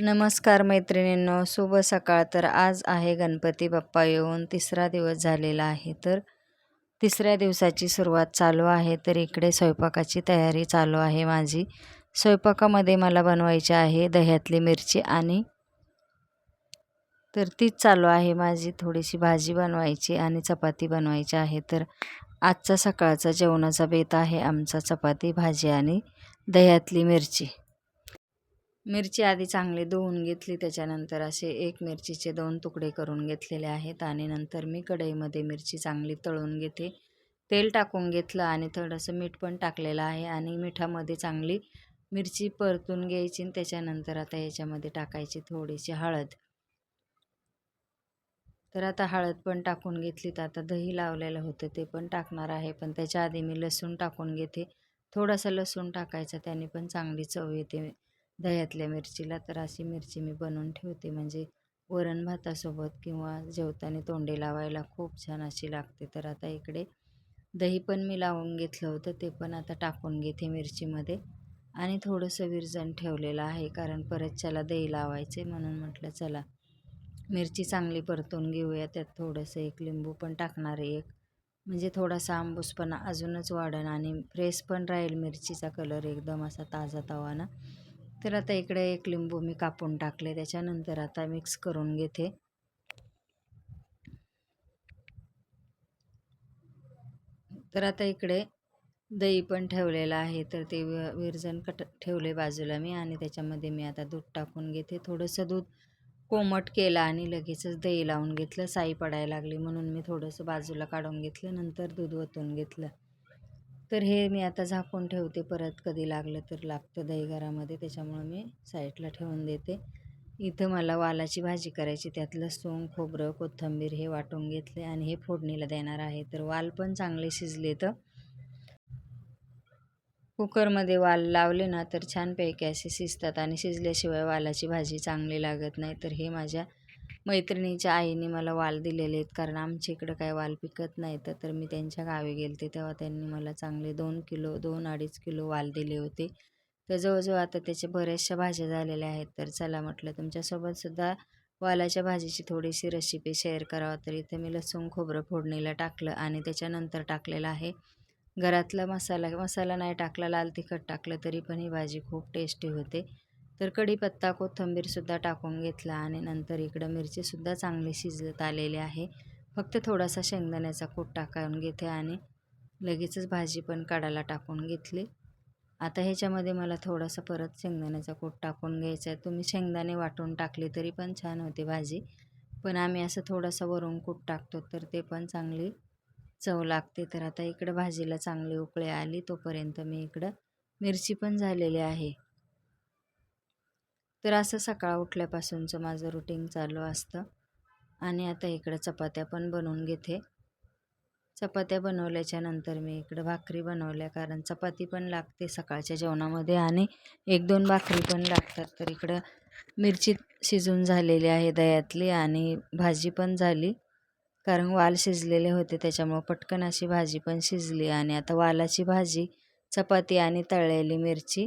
नमस्कार मैत्रिणींनो शुभ सकाळ. तर आज आहे गणपती बाप्पा येऊन तिसरा दिवस झालेला आहे. तर तिसऱ्या दिवसाची सुरुवात चालू आहे. तर इकडे स्वयंपाकाची तयारी चालू आहे माझी. स्वयंपाकामध्ये मला बनवायची आहे दह्यातली मिरची आणि तर तीच चालू आहे माझी. थोडीशी भाजी बनवायची आणि चपाती बनवायची आहे. तर आजचा सकाळचा जेवणाचा बेत आहे आमचा चपाती भाजी आणि दह्यातली मिरची. मिरची आधी चांगली धुवून घेतली त्याच्यानंतर असे एक मिरचीचे दोन तुकडे करून घेतलेले आहेत आणि नंतर मी कढईमध्ये मिरची चांगली तळून घेते. तेल टाकून घेतलं आणि थोडंसं मीठ पण टाकलेलं आहे आणि मिठामध्ये चांगली मिरची परतून घ्यायची आणि त्याच्यानंतर आता याच्यामध्ये टाकायची थोडीशी हळद. तर आता हळद पण टाकून घेतली तर आता दही लावलेलं होतं ते पण टाकणार आहे पण त्याच्या आधी मी लसूण टाकून घेते. थोडासा लसूण टाकायचा त्याने पण चांगली चव येते. दह्यातल्या मिरचीला तर अशी मिरची मी बनवून ठेवते. म्हणजे वरण भातासोबत किंवा जेवताना तोंडे लावायला खूप छान अशी लागते. तर आता इकडे दही पण मी लावून घेतलं होतं. ते पण आता टाकून घेते मिरचीमध्ये. आणि थोडंसं विरजण ठेवलेलं आहे. कारण परत त्याला दही लावायचे म्हणून म्हटलं चला मिरची चांगली परतून घेऊया. त्यात थोडंसं एक लिंबू पण टाकणार आहे एक. म्हणजे थोडासा आंबूसपणा अजूनच वाढण आणि फ्रेश पण राहील मिरचीचा कलर एकदम असा ताजा तवाना. तर आता इकडे एक लिंबू मी कापून टाकले त्याच्यानंतर आता मिक्स करून घेते. तर आता इकडे दही पण ठेवलेलं आहे तर ते विरजण कट ठेवले बाजूला मी आणि त्याच्यामध्ये मी आता दूध टाकून घेते. थोडंसं दूध कोमट केलं आणि लगेचच दही लावून घेतलं. साई पडायला लागली म्हणून मी थोडंसं बाजूला काढून घेतलं नंतर दूध ओतून घेतलं. तर हे मी आता झाकून ठेवते. परत कधी लागलं तर लागतं दहीगारामध्ये त्याच्यामुळं मी साईडला ठेवून देते. इथं मला वालाची भाजी करायची त्यात लसूण खोबरं कोथिंबीर हे वाटून घेतले आणि हे फोडणीला देणार आहे. तर वाल पण चांगले शिजले तर. कुकरमध्ये वाल लावले ना तर छानपैकी असे शिजतात आणि शिजल्याशिवाय वालाची भाजी चांगली लागत नाही. तर हे माझ्या मैत्रिणीच्या आईने मला वाल दिलेले आहेत. कारण आमच्या इकडं काय वाल पिकत नाही तर मी त्यांच्या गावी गेलते. तेव्हा त्यांनी मला चांगले दोन किलो दोन अडीच किलो वाल दिले होते. तर जवळजवळ आता त्याच्या बऱ्याचशा भाज्या झालेल्या आहेत. तर चला म्हटलं तुमच्यासोबतसुद्धा वालाच्या भाजीची थोडीशी रेसिपी शेअर करावं. तर इथे मी लसूण खोबरं फोडणीला टाकलं आणि त्याच्यानंतर टाकलेलं आहे. घरातला मसाला मसाला नाही टाकला लाल तिखट टाकलं तरी पण ही भाजी खूप टेस्टी होते. तर कढीपत्ता कोथिंबीरसुद्धा टाकून घेतला आणि नंतर इकडं मिरचीसुद्धा चांगली शिजत आलेली आहे. फक्त थोडासा शेंगदाण्याचा कूट टाकून घेते आणि लगेचच भाजी पण काढायला टाकून घेतली. आता ह्याच्यामध्ये मला थोडासा परत शेंगदाण्याचा कूट टाकून घ्यायचा आहे. तुम्ही शेंगदाणे वाटून टाकले तरी पण छान होते भाजी. पण आम्ही असं थोडंसं वरून कूट टाकतो तर ते पण चांगली चव लागते. तर आता इकडं भाजीला चांगली उकळी आली तोपर्यंत मी इकडं मिरची पण झालेली आहे. तर असं सकाळ उठल्यापासूनचं माझं रुटीन चालू असतं. आणि आता इकडं चपात्या पण बनवून घेते. चपात्या बनवल्याच्या नंतर मी इकडं भाकरी बनवल्या कारण चपाती पण लागते सकाळच्या जेवणामध्ये आणि एक दोन भाकरी पण लागतात. तर इकडं मिरची शिजून झालेली आहे दह्यातली आणि भाजी पण झाली. कारण वाल शिजलेले होते त्याच्यामुळं पटकन अशी भाजी पण शिजली. आणि आता वालाची भाजी चपाती आणि तळलेली मिरची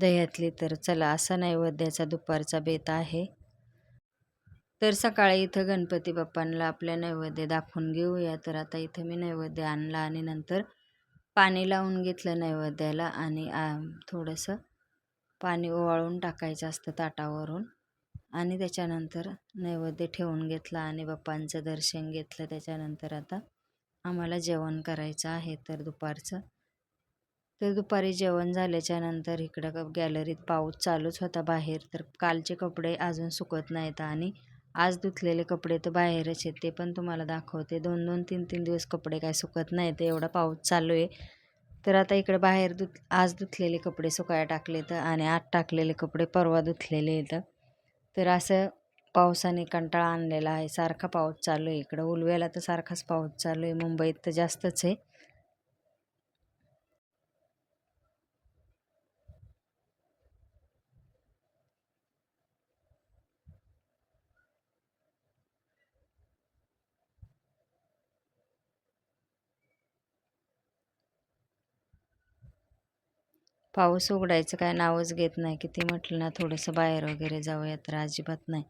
दह्यातली तर चला असा नैवेद्याचा दुपारचा बेत आहे. तर सकाळी इथं गणपती बाप्पांना आपल्या नैवेद्य दाखवून घेऊया. तर आता इथं मी नैवेद्य आणला आणि नंतर पाणी लावून घेतलं नैवेद्याला आणि थोडंसं पाणी ओवाळून टाकायचं असतं ताटावरून. आणि त्याच्यानंतर नैवेद्य ठेवून घेतला आणि बाप्पांचं दर्शन घेतलं. त्याच्यानंतर आता आम्हाला जेवण करायचं आहे. तर दुपारचं तर दुपारी जेवण झाल्याच्यानंतर इकडं गॅलरीत पाऊस चालूच होता बाहेर. तर कालचे कपडे अजून सुकत नाहीत आणि आज धुतलेले कपडे तर बाहेरच आहेत. ते पण तुम्हाला दाखवते. दोन दोन तीन तीन दिवस कपडे काय सुकत नाहीत. एवढा पाऊस चालू आहे. तर आता इकडे बाहेर धुत आज धुतलेले कपडे सुकायला टाकले तर आणि आत टाकलेले कपडे परवा धुतलेले आहेत. तर असं पावसाने कंटाळा आणलेला आहे. सारखा पाऊस चालू आहे. इकडं उलव्याला तर सारखाच पाऊस चालू आहे. मुंबईत तर जास्तच आहे. पाऊस उघडायचं काय नावच घेत नाही. किती म्हटलं ना थोडंसं बाहेर वगैरे जाऊया तर अजिबात नाही.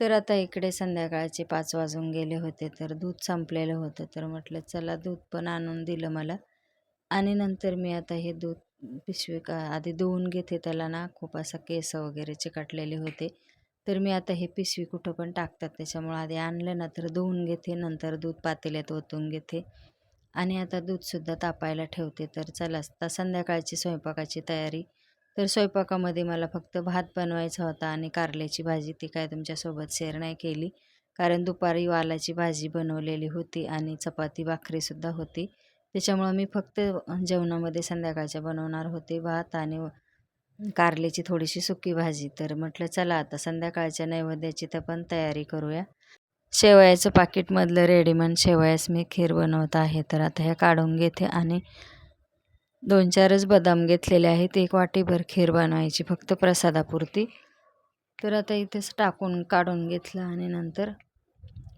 तर आता इकडे संध्याकाळचे पाच वाजून गेले होते तर दूध संपलेलं होतं. तर म्हटलं चला दूध पण आणून दिलं मला. आणि नंतर मी आता हे दूध पिशवी का आधी धुवून घेते त्याला ना खूप असा केस वगैरे चिकटलेले होते. तर मी आता हे पिशवी कुठं पण टाकतात. त्याच्यामुळं आधी आणलं ना तर धुवून घेते नंतर दूध पातेल्यात ओतून घेते. आणि आता दूधसुद्धा तापायला ठेवते. तर चला आता संध्याकाळची स्वयंपाकाची तयारी. तर स्वयंपाकामध्ये मला फक्त भात बनवायचा होता आणि कारल्याची भाजी ती काय तुमच्यासोबत शेअर नाही केली. कारण दुपारी वालाची भाजी बनवलेली होती आणि चपाती भाकरीसुद्धा होती. त्याच्यामुळं मी फक्त जेवणामध्ये संध्याकाळच्या बनवणार होते भात आणि कारल्याची थोडीशी सुकी भाजी. तर म्हटलं चला आता संध्याकाळच्या नैवेद्याची तर पण तयारी करूया. शेवयाचं पाकिटमधलं रेडीमेड शेवयास मी खीर बनवत आहे. तर आता ह्या काढून घेते आणि दोन चारच बदाम घेतलेले आहेत. एक वाटीभर खीर बनवायची फक्त प्रसादापुरती. तर आता इथेच टाकून काढून घेतलं आणि नंतर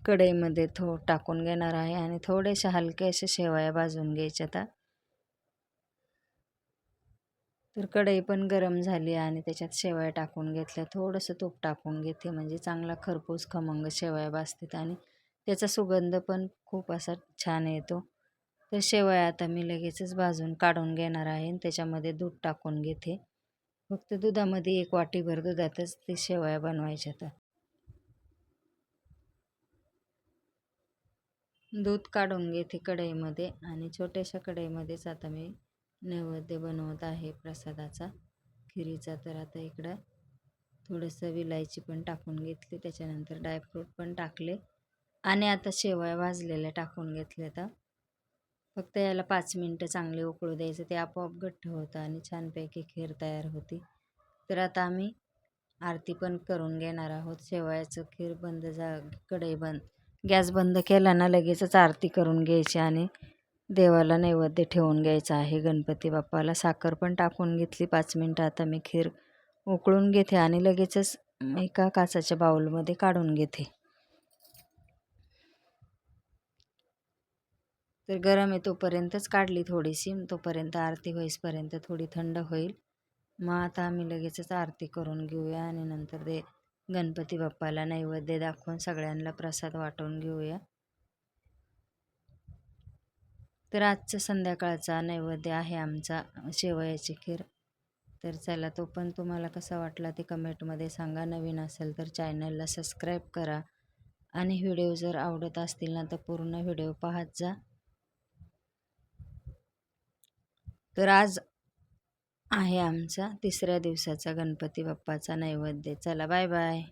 कढईमध्ये थो टाकून घेणार आहे आणि थोडेशा हलके असे शेवया भाजून घ्यायच्या आता. तर कढई पण गरम झाली आणि त्याच्यात शेवया टाकून घेतल्या. थोडंसं तूप टाकून घेते म्हणजे चांगला खरपूस खमंग शेवया भाजतात आणि त्याचा सुगंध पण खूप असा छान येतो. तर शेवया आता मी लगेचच भाजून काढून घेणार आहे आणि त्याच्यामध्ये दूध टाकून घेते. फक्त दुधामध्ये एक वाटीभर दुधातच ते शेवया बनवायच्या तर दूध काढून घेते कढईमध्ये आणि छोट्याशा कढईमध्येच आता मी नैवेद्य बनवत आहे प्रसादाचा. खिरीचा तर आता इकडं थोडंसं विलायची पण टाकून घेतली त्याच्यानंतर ड्रायफ्रूट पण टाकले आणि आता शेवया भाजलेल्या टाकून घेतल्या तर फक्त याला पाच मिनटं चांगले उकळू द्यायचं ते आपोआप घट्ट होतं आणि छानपैकी खीर तयार होती. तर आता आम्ही आरती पण करून घेणार आहोत. शेवयाचं खीर बंद जा कढई बंद गॅस बंद केला ना लगेचच आरती करून घ्यायची आणि देवाला नैवेद्य ठेवून घ्यायचा आहे. गणपती बाप्पाला साखर पण टाकून घेतली पाच मिनटं. आता मी खीर उकळून घेते आणि लगेचच एका काचाच्या बाऊलमध्ये काढून घेते. तर गरम आहे तोपर्यंतच काढली थोडीशी. तोपर्यंत आरती होईसपर्यंत थोडी थंड होईल. मग आता आम्ही लगेचच आरती करून घेऊया आणि नंतर ते गणपती बाप्पाला नैवेद्य दाखवून सगळ्यांना प्रसाद वाटून घेऊया. तर आजचा संध्याकाळचा नैवेद्य आहे आमचा शेवयाची खीर. तर चला तो पण तुम्हाला कसा वाटला ते कमेंटमध्ये सांगा. नवीन असेल तर चॅनलला सबस्क्राईब करा. आणि व्हिडिओ जर आवडत असतील ना तर पूर्ण व्हिडिओ पाहत जा. तर आज आहे आमचा तिसऱ्या दिवसाचा गणपती बाप्पाचा नैवेद्य. चला बाय बाय.